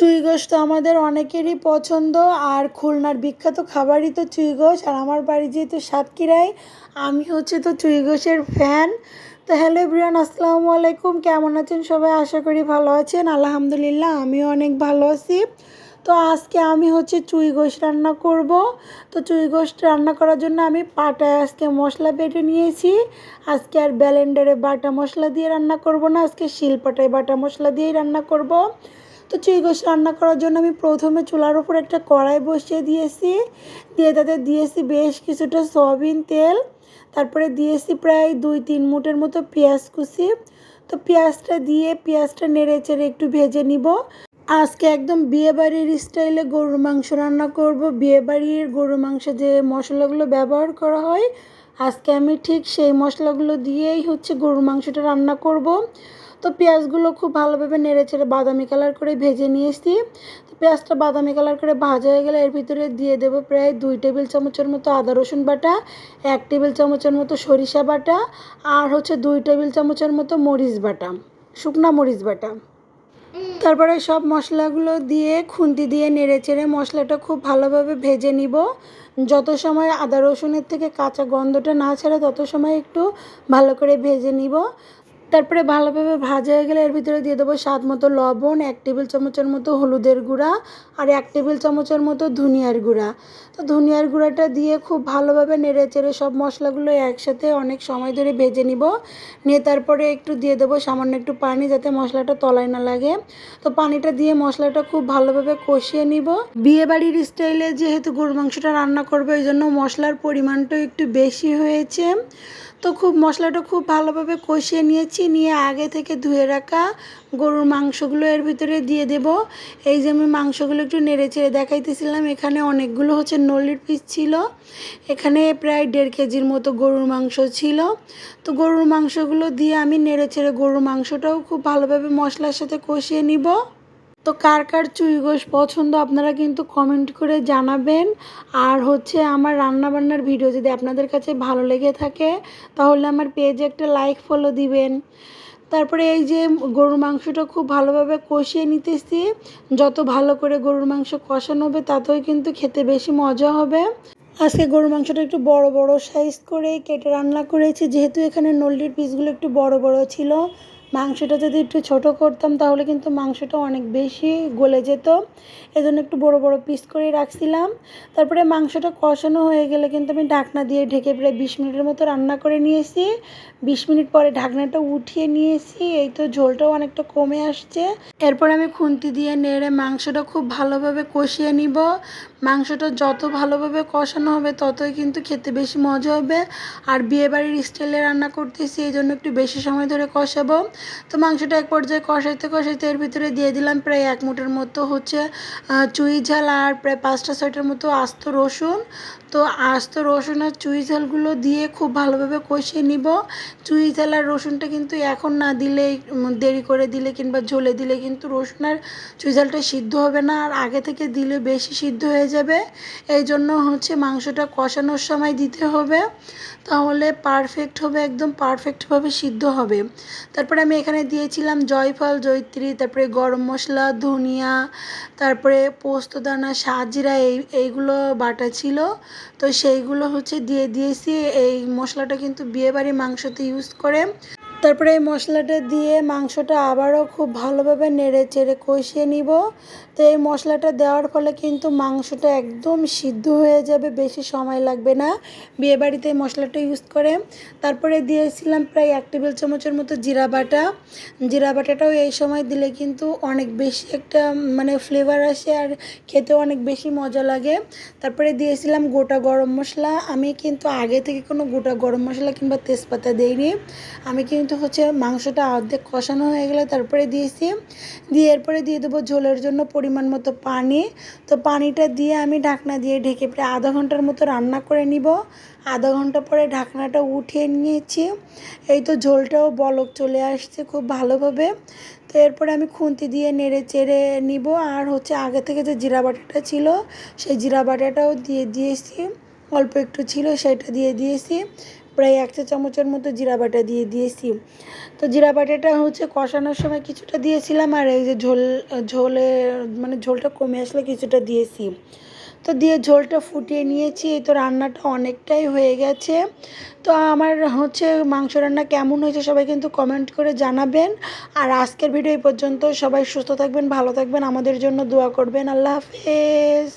চুই গোশ তো আমাদের অনেকেরই পছন্দ, আর খুলনার বিখ্যাত খাবারই তো চুই গোশ আর আমার বাড়ি যেহেতু সাতক্ষীরায়, আমি হচ্ছে তো চুই গোশের ফ্যান তো হ্যালো ব্রিয়ান আসসালামু আলাইকুম, কেমন আছেন সবাই? আশা করি ভালো আছেন, আলহামদুলিল্লাহ, আমিও অনেক ভালো আছি। তো আজকে আমি হচ্ছে চুই গোশ রান্না করব। তো চুই গোশ রান্না করার জন্য আমি পাটায় আজকে মশলা বেটে নিয়েছি। আজকে আর ব্যালেন্ডারে বাটা মশলা দিয়ে রান্না করব না, আজকে শিলপাটায় বাটা মশলা দিয়েই রান্না করব। তো চুই গোশ রান্না করার জন্য আমি প্রথমে চুলার উপর একটা কড়াই বসিয়ে দিয়েছি। দিয়ে তাতে দিয়েছি বেশ কিছুটা সয়াবিন তেল। তারপরে দিয়েছি প্রায় দুই তিন মুটের মতো পেঁয়াজ কুচি। তো পেঁয়াজটা দিয়ে পেঁয়াজটা নেড়ে চেড়ে একটু ভেজে নিব। আজকে একদম বিয়েবাড়ির স্টাইলে গরুর মাংস রান্না করব। বিয়েবাড়ির গরুর মাংস যে মশলাগুলো ব্যবহার করা হয়, আজকে আমি ঠিক সেই মশলাগুলো দিয়েই হচ্ছে গরুর মাংসটা রান্না করব। তো পেঁয়াজগুলো খুব ভালোভাবে নেড়ে চেড়ে বাদামি কালার করে ভেজে নিয়েছি। তো পেঁয়াজটা বাদামি কালার করে ভাজা হয়ে গেলে এর ভিতরে দিয়ে দেবো প্রায় দুই টেবিল চামচের মতো আদা, রসুন বাটা, এক টেবিল চামচের মতো সরিষা বাটা আর হচ্ছে দুই টেবিল চামচের মতো মরিচ বাটা, শুকনা মরিচ বাটা। তারপরে সব মশলাগুলো দিয়ে খুন্তি দিয়ে নেড়ে চেড়ে মশলাটা খুব ভালোভাবে ভেজে নিব। যত সময় আদা, রসুনের থেকে কাঁচা গন্ধটা না ছাড়ে তত সময় একটু ভালো করে ভেজে নিব। তারপরে ভালোভাবে ভাজা হয়ে গেলে এর ভিতরে দিয়ে দেবো স্বাদ মতো লবণ, এক টেবিল চামচের মতো হলুদের গুঁড়া আর এক টেবিল চামচের মতো ধনিয়ার গুঁড়া। তো ধনিয়ার গুঁড়াটা দিয়ে খুব ভালোভাবে নেড়ে চেড়ে সব মশলাগুলো একসাথে অনেক সময় ধরে ভেজে নিব। নিয়ে তারপরে একটু দিয়ে দেবো সামান্য একটু পানি যাতে মশলাটা তলায় না লাগে। তো পানিটা দিয়ে মশলাটা খুব ভালোভাবে কষিয়ে নিব। বিয়ে বাড়ির স্টাইলে যেহেতু গরু মাংসটা রান্না করব, এই জন্য মশলার পরিমাণটা একটু বেশি হয়েছে। তো খুব মশলাটা খুব ভালোভাবে কষিয়ে নিয়েছি। নিয়ে আগে থেকে ধুয়ে রাখা গরুর মাংসগুলো এর ভিতরে দিয়ে দেব। এই যে আমি মাংসগুলো একটু নেড়ে চেড়ে দেখাইতেছিলাম, এখানে অনেকগুলো হচ্ছে নলির পিস ছিল। এখানে প্রায় দেড় কেজির মতো গরুর মাংস ছিল। তো গরুর মাংসগুলো দিয়ে আমি নেড়ে চেড়ে গরুর মাংসটাও খুব ভালোভাবে মশলার সাথে কষিয়ে নিব। তো কার কার চুই গোশ পছন্দ আপনারা কিন্তু কমেন্ট করে জানাবেন। আর হচ্ছে আমার রান্নাবান্নার ভিডিও যদি আপনাদের কাছে ভালো লেগে থাকে, তাহলে আমার পেজে একটা লাইক ফলো দিবেন। তারপরে এই যে গরুর মাংসটা খুব ভালোভাবে কষিয়ে নিতেছি। যত ভালো করে গরুর মাংস কষানো হবে, ততই কিন্তু খেতে বেশি মজা হবে। আজকে গরুর মাংসটা একটু বড় বড় সাইজ করে কেটে রান্না করেছি। যেহেতু এখানে নল্লির পিসগুলো একটু বড় বড় ছিল মাংসটা যদি একটু ছোট করতাম, তাহলে কিন্তু মাংসটা অনেক বেশি গলে যেত। এজন্য একটু বড় বড় পিস করে রাখছিলাম। তারপরে মাংসটা কষানো হয়ে গেলে কিন্তু আমি ঢাকনা দিয়ে ঢেকে প্রায় বিশ মিনিটের মতো রান্না করে নিয়েছি। বিশ মিনিট পরে ঢাকনাটা উঠিয়ে নিয়েছি, এই তো ঝোলটাও অনেকটা কমে আসছে। এরপর আমি খুন্তি দিয়ে নেড়ে মাংসটা খুব ভালোভাবে কষিয়ে নিব। মাংসটা যত ভালোভাবে কষানো হবে, ততই কিন্তু খেতে বেশি মজা হবে। আর বিয়েবাড়ির স্টাইলে রান্না করতেছি, এই জন্য একটু বেশি সময় ধরে কষাবো। তো মাংসটা এক পর্যায়ে কষাইতে কষাইতে এর ভিতরে দিয়ে দিলাম প্রায় এক মুঠের মতো হচ্ছে চুই ঝাল আর প্রায় পাঁচটা ছয়টার মতো আস্ত রসুন। তো আস্ত রসুন আর চুই ঝালগুলো দিয়ে খুব ভালোভাবে কষিয়ে নিব। চুই ঝাল আর রসুনটা কিন্তু এখন না দিলে দেরি করে দিলে কিংবা ঝোলে দিলে কিন্তু রসুন আর চুই ঝালটা সিদ্ধ হবে না, আর আগে থেকে দিলে বেশি সিদ্ধ হয়ে যাবে। এই জন্য হচ্ছে মাংসটা কষানোর সময় দিতে হবে। তাহলে পারফেক্ট হবে, একদম পারফেক্টভাবে সিদ্ধ হবে। তারপরে আমি এখানে দিয়েছিলাম জয়ফল জৈত্রী তারপরে গরম মশলা, ধনিয়া, তারপরে পোস্তদানা, সাজিরা, এই, এইগুলো বাটা ছিল। তো সেইগুলো হচ্ছে দিয়ে দিয়েছি। এই মশলাটা কিন্তু বিয়েবাড়ি মাংসতে ইউজ করে। তারপরে এই মশলাটা দিয়ে মাংসটা আবারও খুব ভালোভাবে নেড়ে চেড়ে কষিয়ে নিব। তো এই মশলাটা দেওয়ার ফলে কিন্তু মাংসটা একদম সিদ্ধ হয়ে যাবে, বেশি সময় লাগবে না। বিয়েবাড়িতে এই মশলাটা ইউজ করে। তারপরে দিয়েছিলাম প্রায় এক টেবিল চামচের মতো জিরা বাটা। জিরা বাটাটাও এই সময় দিলে কিন্তু অনেক বেশি একটা মানে ফ্লেভার আসে আর খেতেও অনেক বেশি মজা লাগে। তারপরে দিয়েছিলাম গোটা গরম মশলা। আমি কিন্তু আগে থেকে কোনো গোটা গরম মশলা কিংবা তেজপাতা দিইনি। আমি কিন্তু কিন্তু হচ্ছে মাংসটা অর্ধেক কষানো হয়ে গেলে তারপরে দিয়েছি। দিয়ে এরপরে দিয়ে দেবো ঝোলের জন্য পরিমাণ মতো পানি। তো পানিটা দিয়ে আমি ঢাকনা দিয়ে ঢেকে প্রায় আধা ঘণ্টার মতো রান্না করে নিব। আধা ঘণ্টা পরে ঢাকনাটা উঠিয়ে নিয়েছি। এই তো ঝোলটাও বলক চলে আসছে খুব ভালোভাবে। তো এরপরে আমি খুন্তি দিয়ে নেড়ে চেড়ে নিব। আর হচ্ছে আগে থেকে যে জিরা বাটাটা ছিল, সেই জিরা বাটাটাও দিয়ে দিয়েছি। অল্প একটু ছিল, সেটা দিয়ে দিয়েছি। প্রায় এক চা চামচের মতো জিরা বাটা দিয়ে দিয়েছি। তো জিরা বাটাটা হচ্ছে কষানোর সময় কিছুটা দিয়েছিলাম আর এই যে ঝোল, ঝোলে মানে ঝোলটা কমে আসলে কিছুটা দিয়েছি। তো দিয়ে ঝোলটা ফুটিয়ে নিয়েছি, এই তো রান্নাটা অনেকটাই হয়ে গেছে। তো আমার হচ্ছে মাংস রান্না কেমন হয়েছে সবাই কিন্তু কমেন্ট করে জানাবেন। আর আজকের ভিডিও এই পর্যন্ত সবাই সুস্থ থাকবেন, ভালো থাকবেন, আমাদের জন্য দোয়া করবেন। আল্লাহ হাফেজ।